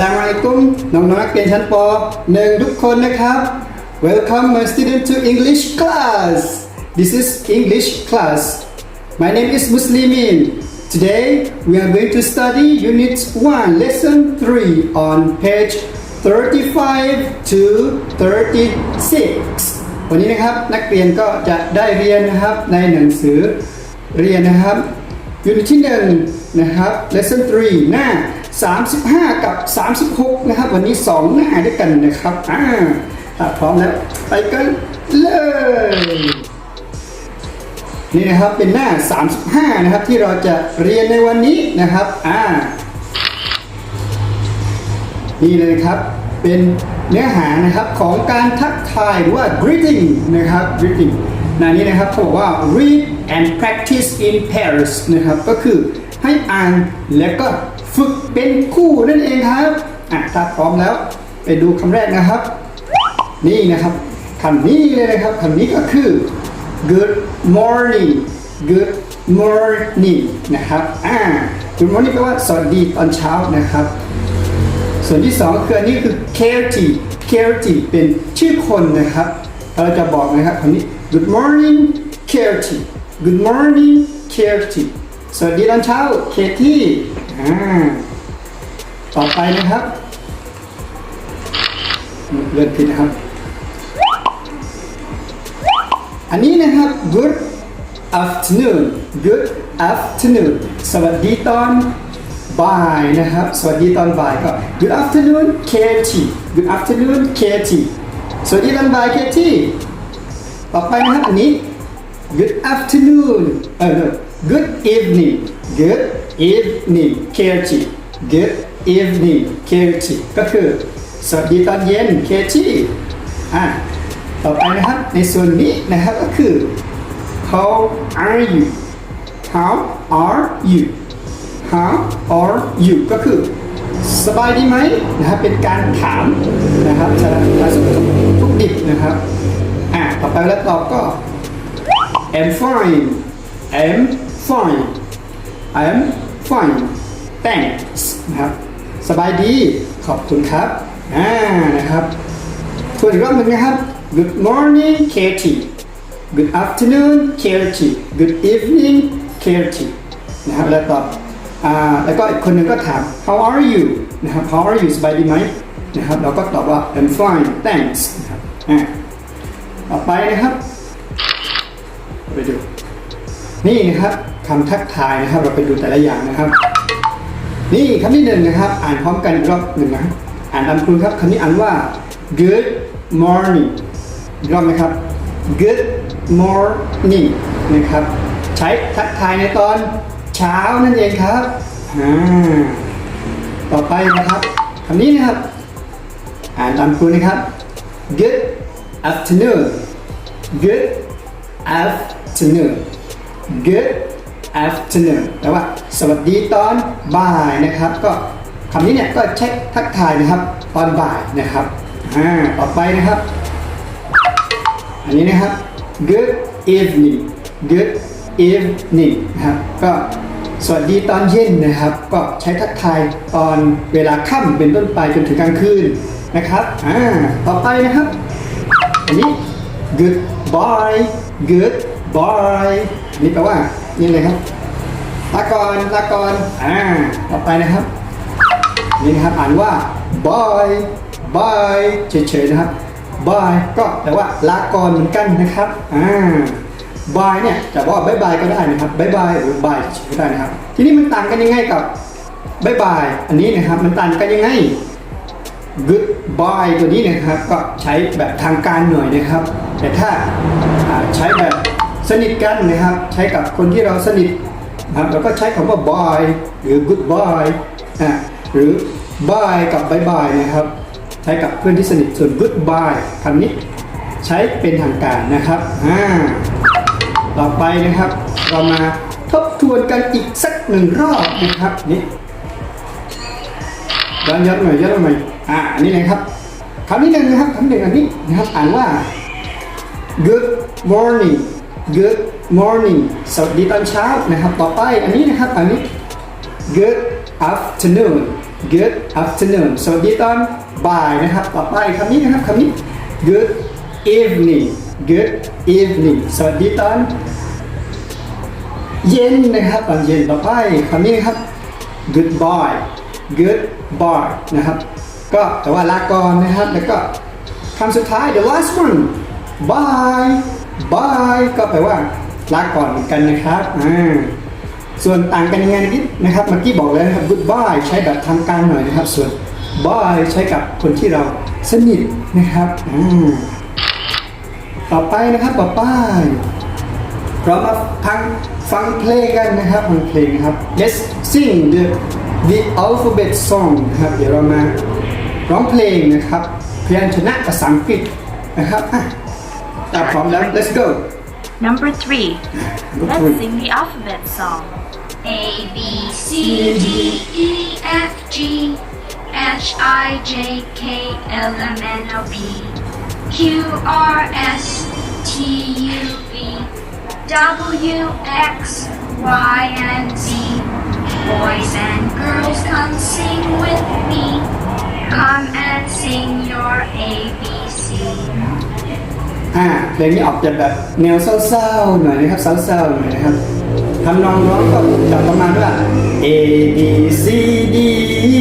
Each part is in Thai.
ลามอะลัยกุมน้องๆนักเรียนชั้นปหนึ่งทุกคนนะครับ Welcome my student to English class This is English class My name is Muslimin Today we are going to study Unit 1 Lesson 3 on page 35 to 36วันนี้นะครับนักเรียนก็จะได้เรียนนะครับในหนังสือเรียนนะครับยูนิตที่1นะครับ lesson 3 หน้า 35 กับ 36 นะครับ วันนี้ 2 หน้าด้วยกันนะครับอ่าถ้าพร้อมแล้วไปกันเลย นี่นะครับเป็นหน้า 35 นะครับ ที่เราจะเรียนในวันนี้นะครับอ่านี่เลยครับเป็นเนื้อหานะครับของการทักทายหรือว่า greeting นะครับ greeting หน้านี้นะครับเขาบอกว่า read and practice in pairs นะครับ ก็คือให้อ่านและก็ ฝึกเป็นคู่นั่นเองครับอะถ้าพร้อมแล้ว ไปดูคำแรกนะครับ นี่นะครับคำนี้เลยนะครับคำนี้ก็คือ good morning good morning นะครับอ่า good morning แปลว่าสวัสดีตอนเช้านะครับ ส่วนที่สองคืออันนี้คือ Katie Katie เป็นชื่อคนนะครับ เราจะบอกนะครับคำนี้ Good morning Katie Good morning Katie สวัสดีตอนเช้า Katie อ่าต่อไปนะครับเลื่อนผิดนะครับ อันนี้นะครับ Good afternoon Good afternoon สวัสดีตอนบ่ายนะครับ สวัสดีตอนบ่ายก็ Good afternoon Katie Good afternoon Katie สวัสดีตอนบ่าย Katie ต่อไปนะครับ อันนี้ Good afternoon เออ Good evening Good evening Katie Good evening Katie ก็คือ สวัสดีตอนเย็น Katie อะต่อไปนะครับ ในส่วนนี้นะครับก็คือ how are you how are you how are you ก็คือ สบายดีไหมนะครับเป็นการถามนะครับจะจะทุกดิบนะครับอะต่อไปแล้วตอบก็ I'm fine I'm fine I'm fine thanks นะครับ สบายดี ขอบคุณครับ อ่า นะครับทวนอีกรอบหนึ่งนะครับ Good morning Katie Good afternoon Katie Good evening Katie นะครับ แล้วตอบอ่า แล้วก็อีกคนหนึ่งก็ถาม How are you นะครับ How are you สบายดีไหมนะครับ เราก็ตอบว่า I'm fine thanks นะครับ อ่า ต่อไปนะครับ ไปดู นี่นะครับ คำทักทายนะครับ เราไปดูแต่ละอย่างนะครับ นี่คำที่หนึ่งนะครับ อ่านพร้อมกันอีกรอบหนึ่งนะครับอ่านตามครูครับคำนี้อ่านว่า good morning รอบนะครับ good morning นะครับ ใช้ทักทายในตอนเช้านั่นเองครับต่อไปนะครับคำนี้นะครับ อ่านตามครูนะครับ good afternoon good afternoon good afternoon แปลว่า สวัสดีตอนบ่ายนะครับ ก็คำนี้เนี่ยก็ใช้ทักทายนะครับตอนบ่ายนะครับอ่าต่อไปนะครับ อันนี้นะครับ good evening good evening นะครับก็สวัสดีตอนเย็นนะครับ ก็ใช้ทักทายตอนเวลาค่ำเป็นต้นไปจนถึงกลางคืนนะครับอ่าต่อไปนะครับ อันนี้ goodbye goodbye นี่แปลว่า นี่เลยครับลาก่อนลาก่อนอ่าต่อไปนะครับ นี่นะครับอ่านว่า bye bye เฉยๆนะครับ bye ก็แปลว่าลาก่อนเหมือนกันนะครับอ่า bye เนี่ยจะบอกว่า bye bye ก็ได้นะครับ bye bye หรือ bye เฉยๆก็ได้นะครับ ทีนี้มันต่างกันยังไงกับ bye bye อันนี้นะครับมันต่างกันยังไง goodbye ตัวนี้นะครับก็ใช้แบบทางการหน่อยนะครับ แต่ถ้าอ่าใช้แบบ สนิทกันนะครับ ใช้กับคนที่เราสนิทนะครับเราก็ใช้คำว่า bye หรือ goodbye อะหรือ bye กับ bye bye นะครับ ใช้กับเพื่อนที่สนิทส่วน goodbye คำนี้ใช้เป็นทางการนะครับอ่าต่อไปนะครับ เรามาทบทวนกันอีกสักหนึ่งรอบนะครับนี่ย้อนย้อนหน่อยย้อนหน่อยอ่านนี้นะครับคำนี้หนึ่งนะครับคำหนึ่งอันนี้นะครับ อ่านว่า good morning good morning สวัสดีตอนเช้านะครับ ต่อไปอันนี้นะครับ อันนี้ good afternoon good afternoon สวัสดีตอนบ่ายนะครับ ต่อไปคำนี้นะครับคำนี้ good evening good evening สวัสดีตอนเย็นนะครับตอนเย็นต่อไปคำนี้นะครับ goodbye goodbye นะครับ ก็แต่ว่าลาก่อนนะครับ แล้วก็คำสุดท้าย the last one bye bye ก็แปลว่าลาก่อนเหมือนกันนะครับอ่าส่วนต่างกันยังไงนิดนะครับเมื่อกี้บอกแล้วนะครับ goodbye ใช้แบบทางการหน่อยนะครับ ส่วน bye ใช้กับคนที่เราสนิทนะครับอ่าต่อไปนะครับต่อไปเรามาฟังฟังเพลงกันนะครับฟังเพลงนะครับ Let's sing the the alphabet song นะครับ เดี๋ยวเรามาร้องเพลงนะครับ พยัญชนะภาษาอังกฤษนะครับอะ Start from left. Let's go. Number three. Let's sing the alphabet song. A B C D E F G H I J K L M N O P Q R S T U V W X Y and Z. Boys and girls, come sing with me. Come and sing your ABC. อ่าเพลงนี้ออกจะแบบแนวเศร้าๆหน่อยนะครับเศร้าๆหน่อยนะครับทำนองร้องก็จะประมาณว่า A B C D E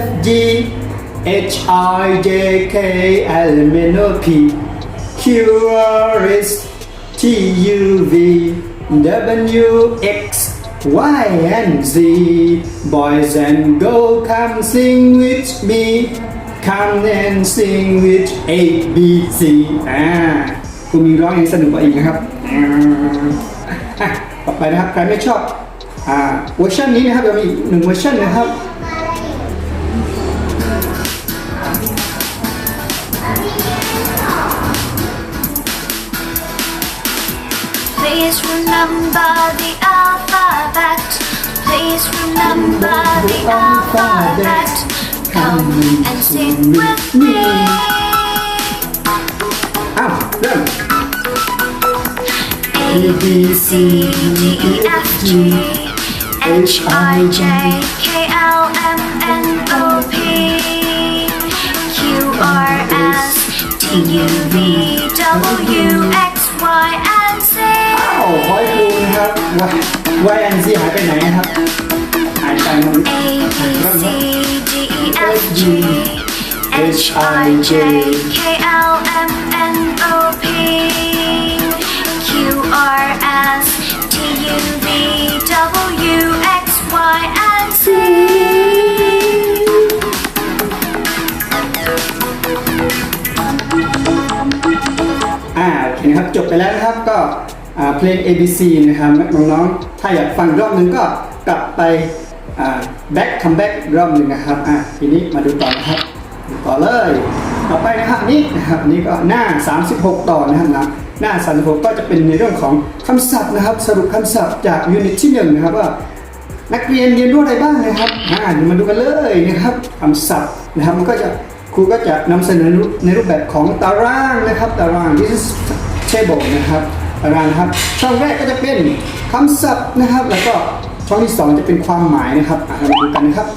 F G H I J K L M N O P Q R S T U V W X Y and Z Boys and girls come sing with me Come and sing with A B C อ่าคุณมีร้องยังสนุกกว่าอีกนะครับอ่าอะต่อไปนะครับ ใครไม่ชอบอ่าเวอร์ชันนี้นะครับเรามีอีกหนึ่งเวอร์ชันนะครับ Please remember the alphabet. Please remember the alphabet. coming and sing with me. Out, then. A, B, C, D, E, F, G, H, I, J, K, L, M, N, O, P, Q, R, S, T, U, V, W, X, Y, and Z. อ้าวขอให้คุณครับวายวายแอนซี่หายไปไหนครับหายไปมั้ง A, B, C, D, E F G H I J K L M N O P Q R S T U V W X Y and Z. อ่าโอเคนะครับจบไปแล้วนะครับก็เพลง ABC นะครับน้องๆถ้าอยากฟังรอบนึงก็กลับไป อ่า back come back อีกรอบหนึ่งนะครับอะทีนี้มาดูต่อนะครับดูต่อเลย ต่อไปนะครับนี่นะครับนี่ก็หน้า 36 ต่อนะครับนะหน้า 36 ก็จะเป็นในเรื่องของคำศัพท์นะครับ สรุปคำศัพท์จากยูนิตที่หนึ่งนะครับว่านักเรียนเรียนรู้อะไรบ้างนะครับอ่ามาดูกันเลยนะครับคำศัพท์นะครับมันก็จะครูก็จะนำเสนอในรูปแบบของตารางนะครับตาราง this is table นะครับตารางนะครับช่องแรกก็จะเป็นคำศัพท์นะครับ แล้วก็ ช่องที่สองจะเป็นความหมายนะครับเรามาดูกันนะครับ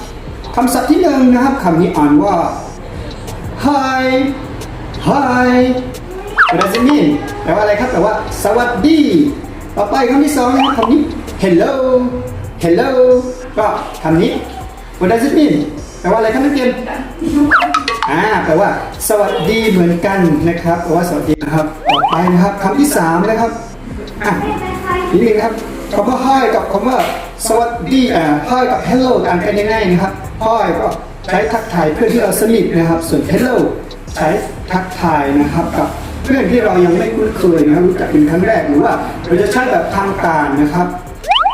คำศัพท์ที่หนึ่งนะครับคำนี้อ่านว่า hi hi what does it mean แปลว่าอะไรครับแปลว่า สวัสดี ต่อไปคำที่สองนะครับคำนี้ hello hello ก็คำนี้ what does it mean แปลว่าอะไรครับนักเรียนอ่าแปลว่า สวัสดีเหมือนกันนะครับแปลว่าสวัสดีนะครับ ต่อไปนะครับคำที่สามนะครับอะนิดนึงนะครับ คำว่า hi กับคำว่าสวัสดีอ่า hi กับ hello ต่างกันยังไงนะครับ hi ก็ใช้ทักทายเพื่อนที่เราสนิทนะครับ ส่วน hello ใช้ทักทายนะครับกับเพื่อนที่เรายังไม่คุ้นเคยนะครับรู้จักเป็นครั้งแรกหรือว่าเราจะใช้แบบทางการนะครับ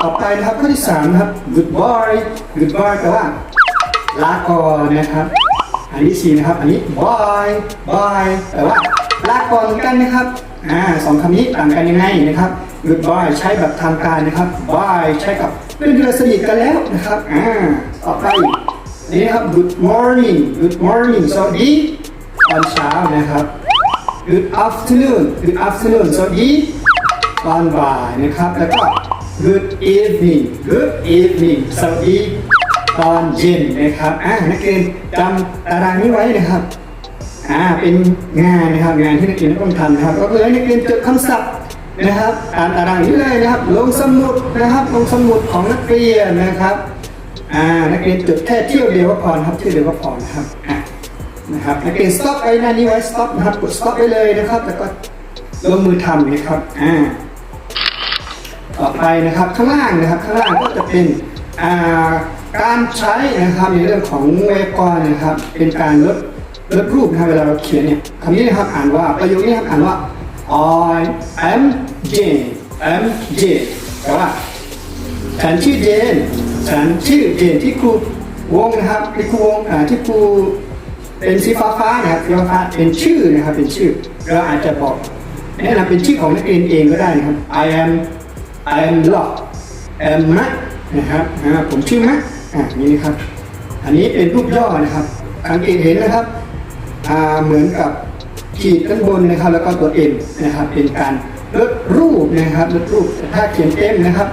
ต่อไปนะครับข้อที่สามนะครับ goodbye goodbye แปลว่าลาก่อนนะครับ อันที่สี่นะครับ อันนี้ bye bye แปลว่าลาก่อนเหมือนกันนะครับอ่าสองคำนี้ต่างกันยังไงนะครับ goodbye ใช้แบบทางการนะครับ bye ใช้กับเพื่อนที่เราสนิทกันแล้วนะครับอ่าต่อไปอันนี้ครับ good morning good morning สวัสดีตอนเช้านะครับ good afternoon good afternoon สวัสดีตอนบ่ายนะครับ แล้วก็ good evening good evening สวัสดีตตอนเย็นนะครับอ่านักเรียนจำตารางนี้ไว้นะครับอ่าเป็นงานนะครับงานที่นักเรียนต้องทำนะครับ ก็คือให้นักเรียนจดคำศัพท์ นะครับตามตารางนี้เลยนะครับ ลงสมุดนะครับ ลงสมุดของนักเรียนนะครับอ่านักเรียนจุดแค่เที่ยวเดียวก็พอนะครับเที่ยวเดียวก็พอนะครับอะนะครับนักเรียน stop ไว้หน้านี้ไว้ stop นะครับกด stop ไว้เลยนะครับแล้วก็ลงมือทำนะครับอ่าต่อไปนะครับข้างล่างนะครับ ข้างล่างก็จะเป็นอ่าการใช้นะครับในเรื่องของไวกรณ์นะครับ เป็นการลดลดรูปนะครับเวลาเราเขียนเนี่ยคำนี้นะครับอ่านว่าประโยคนี้นะครับอ่านว่า I am Jane am Jane แปลว่าฉันชื่อเจนฉันชื่อเจนที่ครูวงนะครับที่ครูวงที่ครูเป็นสีฟ้าฟ้าๆนะครับสีฟ้าเป็นชื่อนะครับเป็นชื่อเราอาจจะบอกแนะนำเป็นชื่อของนักเรียนเองก็ได้นะครับ I am I am Lock am มะนะครับผมชื่อมะอ่านี่นะครับ อันนี้เป็นรูปย่อนะครับสังเกตเห็นนะครับเหมือนกับ ขีดข้างบนนะครับแล้วก็ตัว M นนะครับเป็นการลดรูปนะครับลดรูปถ้าเขียนเต็มนะครับ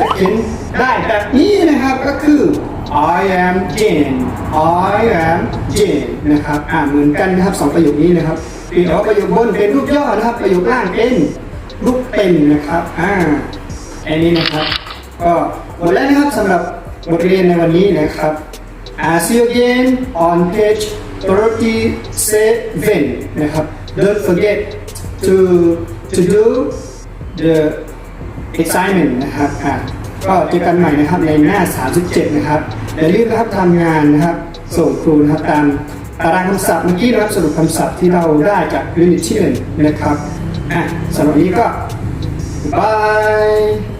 จะเขียนได้แบบนี้นะครับก็คือ I am Jane I am Jane นะครับอ่าเหมือนกันนะครับสองประโยคนี้นะครับเพียวประโยคบนเป็นรูปย่อนะครับ ประโยคล่างเป็นรูปเต็มนะครับอ่าอันนี้นะครับก็หมดแล้วนะครับสำหรับบทเรียนในวันนี้นะครับ uh, see you again on page 37นะครับ don't forget to to do the assignment นะครับอะก็เจอกันใหม่นะครับในหน้า 37 นะครับอย่าลืมนะครับทำงานนะครับ ส่งครูนะครับตามตารางคำศัพท์เมื่อกี้นะครับสรุปคำศัพท์ที่เราได้จากยูนิตที่หนึ่งนะครับอะสำหรับวันนี้ก็ Bye.